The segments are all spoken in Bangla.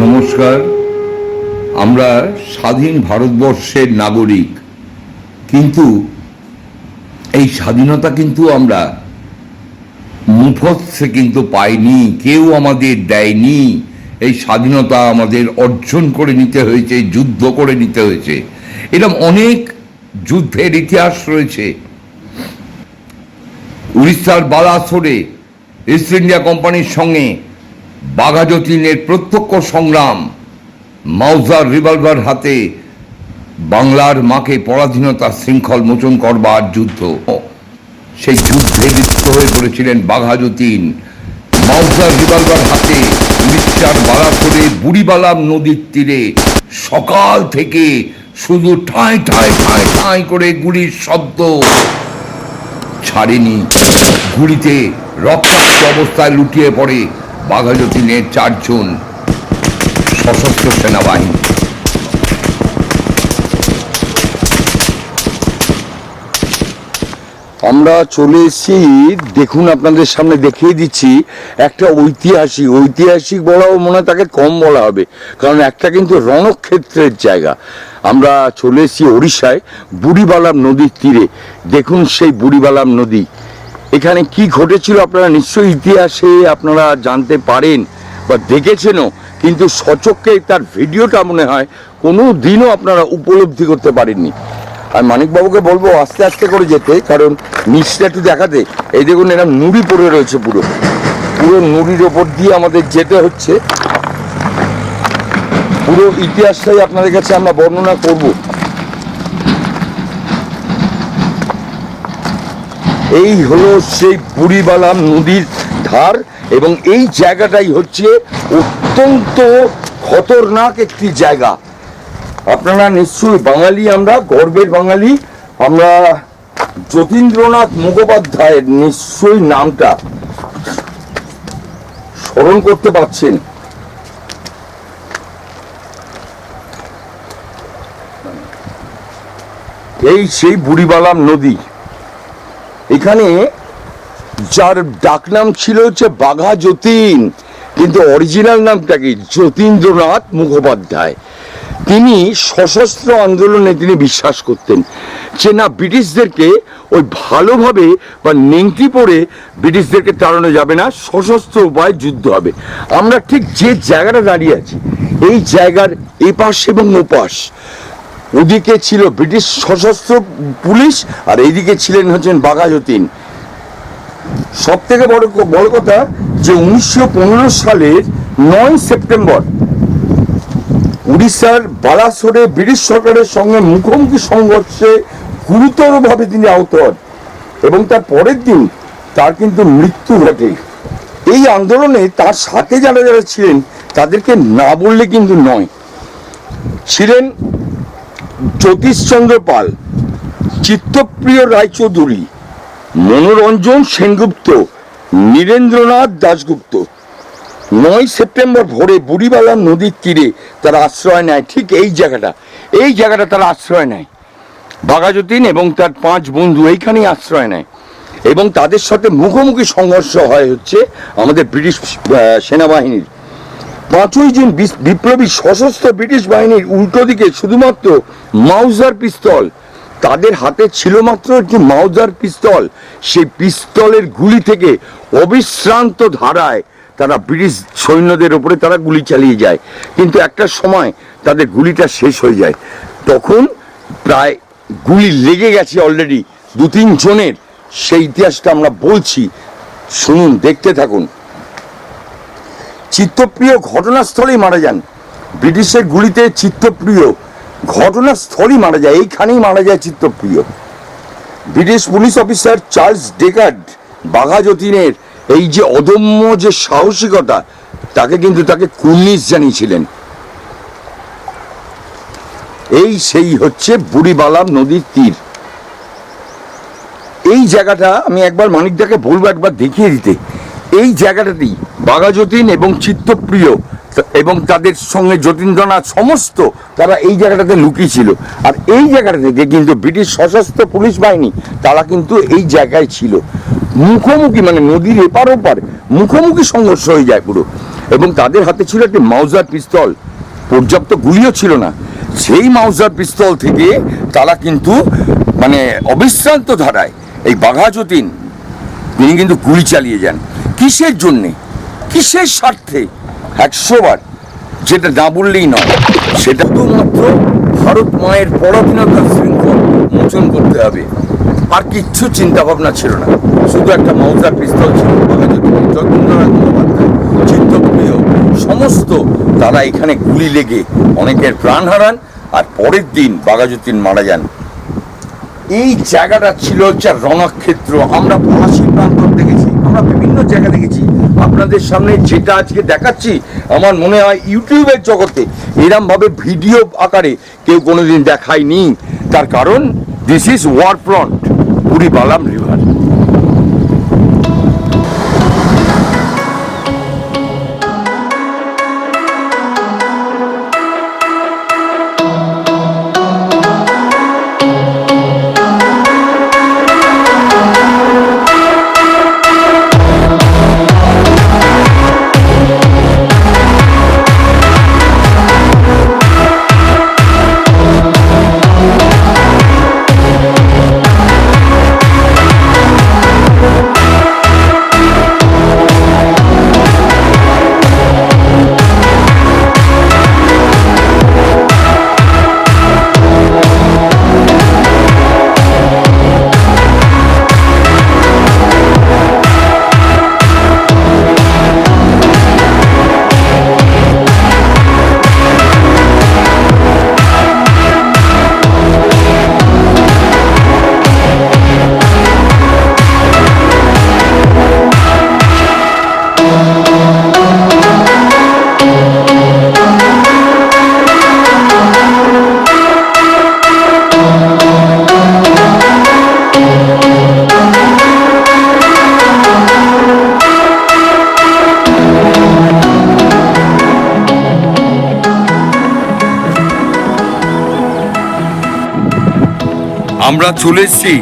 নমস্কার। আমরা স্বাধীন ভারতবর্ষের নাগরিক, কিন্তু এই স্বাধীনতা কিন্তু আমরা মুফৎসে কিন্তু পাইনি, কেউ আমাদের দেয়নি। এই স্বাধীনতা আমাদের অর্জন করে নিতে হয়েছে, যুদ্ধ করে নিতে হয়েছে। এরকম অনেক যুদ্ধের ইতিহাস রয়েছে। উড়িষ্যার বালাসোরে, ইস্ট ইন্ডিয়া কোম্পানির সঙ্গে বাঘাযতীনের প্রত্যক্ষ সংগ্রাম মাউজার রিভলভার হাতে বাংলার মাকে পরাধীনতা শৃঙ্খল মোচন করবার যুদ্ধ। সেই যুদ্ধে লিপ্ত হয়ে পড়েছিলেন বাঘাযতীন। মাউজার রিভলভার হাতে উড়িষ্যার বালাসোরে বুড়িবালাম নদীর তীরে সকাল থেকে শুধু ঠাঁই ঠাঁই ঠাঁই ঠাঁই করে গুলির শব্দ ছাড়েনি। গুলিতে রক্তাক্ত অবস্থায় লুটিয়ে পড়ে বাঘাযতীনের চারজন সশস্ত্র সেনাবাহিনী। আমরা চলে এসেছি, দেখুন আপনাদের সামনে দেখিয়ে দিচ্ছি একটা ঐতিহাসিক ঐতিহাসিক বলাও মনে হয় তাকে কম বলা হবে, কারণ একটা কিন্তু রণক্ষেত্রের জায়গা। আমরা চলে এসেছি ওড়িশায়, বুড়িবালাম নদীর তীরে। দেখুন সেই বুড়িবালাম নদী। এখানে কি ঘটেছিল আপনারা নিশ্চয়ই ইতিহাসে আপনারা জানতে পারেন বা দেখেছেনও, কিন্তু সচক্ষে তার ভিডিওটা মনে হয় কোনো দিনও আপনারা উপলব্ধি করতে পারেননি। আর মানিকবাবুকে বলব আস্তে আস্তে করে যেতে, কারণ নিচটা একটু দেখাতে। এই দেখুন, এরকম নুড়ি পড়ে রয়েছে পুরো। পুরো নুড়ির ওপর দিয়ে আমাদের যেতে হচ্ছে। পুরো ইতিহাসটাই আপনাদের কাছে আমরা বর্ণনা করব। এই হলো সেই বুড়িবালাম নদীর ধার এবং এই জায়গাটাই হচ্ছে অত্যন্ত খতরনাক একটি জায়গা। আপনারা নিশ্চয়ই বাঙালি আমরা, গর্বের বাঙালি। আমরা যতীন্দ্রনাথ মুখোপাধ্যায়ের নিশ্চয়ই নামটা স্মরণ করতে পারছেন। এই সেই বুড়িবালাম নদী। এখানে যার ডাকনাম ছিল হচ্ছে বাঘা যতীন, কিন্তু অরিজিনাল নামটা কি? যতীন্দ্রনাথ মুখোপাধ্যায়। তিনি সশস্ত্র আন্দোলনে তিনি বিশ্বাস করতেন। যে না ব্রিটিশদেরকে ওই ভালোভাবে বা নেংটি পড়ে ব্রিটিশদেরকে তাড়ানো যাবে না, সশস্ত্র উপায় যুদ্ধ হবে। আমরা ঠিক যে জায়গাটা দাঁড়িয়ে আছি, এই জায়গার এপাশ এবং ওপাশ। ওদিকে ছিল ব্রিটিশ সশস্ত্র পুলিশ আর এইদিকে ছিলেন হচ্ছেন বাঘাযতীন। সব থেকে বড় বড় কথা যে উনিশশো পনেরো সালের নয় সেপ্টেম্বর উড়িষ্যার বালাসোরে ব্রিটিশ সরকারের সঙ্গে মুখোমুখি সংঘর্ষে গুরুতরভাবে তিনি আহত হন এবং তার পরের দিন তার কিন্তু মৃত্যু ঘটে। এই আন্দোলনে তার সাথে যারা যারা ছিলেন তাদেরকে না বললে কিন্তু নয়। ছিলেন জ্যোতিষচন্দ্র পাল, চিত্তপ্রিয় রায়চৌধুরী, মনোরঞ্জন সেনগুপ্ত, নীরেন্দ্রনাথ দাশগুপ্ত। নয় সেপ্টেম্বর ভোরে বুড়িবালা নদীর তীরে তারা আশ্রয় নেয়, ঠিক এই জায়গাটা এই জায়গাটা তারা আশ্রয় নেয়। বাঘাযতীন এবং তার পাঁচ বন্ধু এইখানেই আশ্রয় নেয়। এবং তাদের সাথে মুখোমুখি সংঘর্ষ হয় হচ্ছে আমাদের ব্রিটিশ সেনাবাহিনীর। পাঁচই জুন বিপ্লবী সশস্ত্র ব্রিটিশ বাহিনীর উল্টো দিকে শুধুমাত্র মাউজার পিস্তল। তাদের হাতে ছিল মাত্র একটি মাউজার পিস্তল। সেই পিস্তলের গুলি থেকে অবিশ্রান্ত ধারায় তারা ব্রিটিশ সৈন্যদের উপরে তারা গুলি চালিয়ে যায়। কিন্তু একটা সময় তাদের গুলিটা শেষ হয়ে যায়। তখন প্রায় গুলি লেগে গেছে অলরেডি দু তিন জনের সেই ইতিহাসটা আমরা বলছি। শুনুন, দেখতে থাকুন। চিত্তপ্রিয় ঘটনাস্থলেই মারা যান। ব্রিটিশের গুলিতে চিত্তপ্রিয় ঘটনাস্থলেই মারা যায়, এইখানেই মারা যায় Chittapriya. British police officer Charles Tegart Bagha যতীনের এই যে অদম্য যে সাহসিকতা, তাকে কিন্তু তাকে কুর্নিশ জানিয়েছিলেন। এই সেই হচ্ছে বুড়িবালাম নদীর তীর। এই জায়গাটা আমি একবার মানিকদাকে বলব একবার দেখিয়ে দিতে। এই জায়গাটাতেই বাঘাযতীন এবং চিত্তপ্রিয় এবং তাদের সঙ্গে যতীন্দ্রনাথ সমস্ত তারা এই জায়গাটাতে লুকিয়ে ছিল। আর এই জায়গাটা থেকে কিন্তু ব্রিটিশ সশস্ত্র পুলিশ বাহিনী, তারা কিন্তু এই জায়গায় ছিল। মুখোমুখি মানে নদীর এপার ওপার মুখোমুখি সংঘর্ষ হয়ে যায় পুরো। এবং তাদের হাতে ছিল একটি মাউজার পিস্তল। পর্যাপ্ত গুলিও ছিল না। সেই মাউজার পিস্তল থেকে তারা কিন্তু মানে অবিশ্রান্ত ধারায় এই বাঘাযতীন তিনি কিন্তু গুলি চালিয়ে যান। কিসের জন্যে? কিসের স্বার্থে? একশো বার। যেটা না বললেই নয়, সেটা তো মাত্র ভারত মায়ের পরাধীনতার শৃঙ্খল মোচন করতে হবে। আর কিচ্ছু চিন্তা ভাবনা ছিল না। শুধু একটা মৌজার পিস্তল ছিল। যতীন্দ্রনাথ মুখোপাধ্যায় সমস্ত তারা এখানে গুলি লেগে অনেকের প্রাণ হারান আর পরের দিন বাঘাযতীন মারা যান। এই জায়গাটা ছিল হচ্ছে রণক্ষেত্র। আমরা ফাঁসি প্রান্তর দেখেছি, আমরা বিভিন্ন জায়গা দেখেছি। আপনাদের সামনে যেটা আজকে দেখাচ্ছি, আমার মনে হয় ইউটিউবের জগতে এরমভাবে ভিডিও আকারে কেউ কোনোদিন দেখায়নি। তার কারণ this is war front Puri Balam river আমরা চলে এসেছি,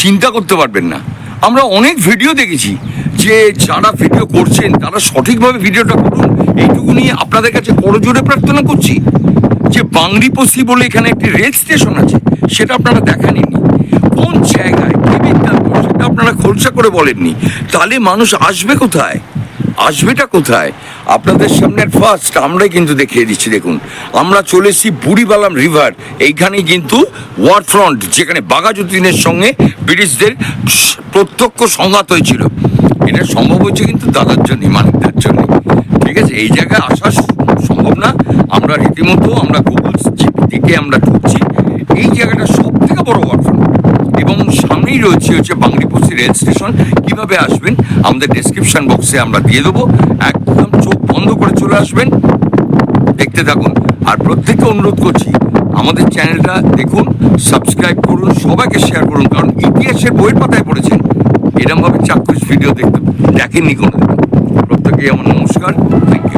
চিন্তা করতে পারবেন না। আমরা অনেক ভিডিও দেখেছি যে যারা ভিডিও করছেন, তারা সঠিকভাবে ভিডিওটা করুন। এইটুকু নিয়ে আপনাদের কাছে করজোরে প্রার্থনা করছি যে বাংরিপসি বলে এখানে একটি রেল স্টেশন আছে, সেটা আপনারা দেখাননি কোন জায়গায়, কে বিদ্যান্ত সেটা আপনারা খোলসা করে বলেননি। তাহলে মানুষ আসবে কোথায়? আসবেটা কোথায়? আপনাদের সামনে ফার্স্ট আমরাই কিন্তু দেখিয়ে দিচ্ছি, দেখুন। আমরা চলে এসেছি বুড়িবালাম রিভার এইখানেই কিন্তু ওয়ার ফ্রন্ট যেখানে বাঘাযতীনের সঙ্গে ব্রিটিশদের প্রত্যক্ষ সংঘাত হয়েছিল। এটা সম্ভব হয়েছে কিন্তু দাদার জন্য মানিকদার জন্য। ঠিক আছে, এই জায়গায় আসা সম্ভব না। আমরা রীতিমতো, আমরা গুগল দিকে আমরা ঢুকছি। এই জায়গাটা সব থেকে বড় ওয়ার ফ্রন্ট এবং সামনেই রয়েছে হচ্ছে বাংলিপসি রেল স্টেশন। কীভাবে আসবেন? আমাদের ডেসক্রিপশন বক্সে আমরা দিয়ে দেবো। একদম চোখ বন্ধ করে চলে আসবেন। দেখতে থাকুন। আর প্রত্যেককে অনুরোধ করছি, আমাদের চ্যানেলটা দেখুন সাবস্ক্রাইব করুন, সবাইকে শেয়ার করুন। কারণ ইতিহাসের বইয়ের পাতায় পড়েছেন। এরমভাবে চাক্ষুষ ভিডিও দেখতে দেখেননি কোনো প্রত্যেকেই আমার নমস্কার। Thank you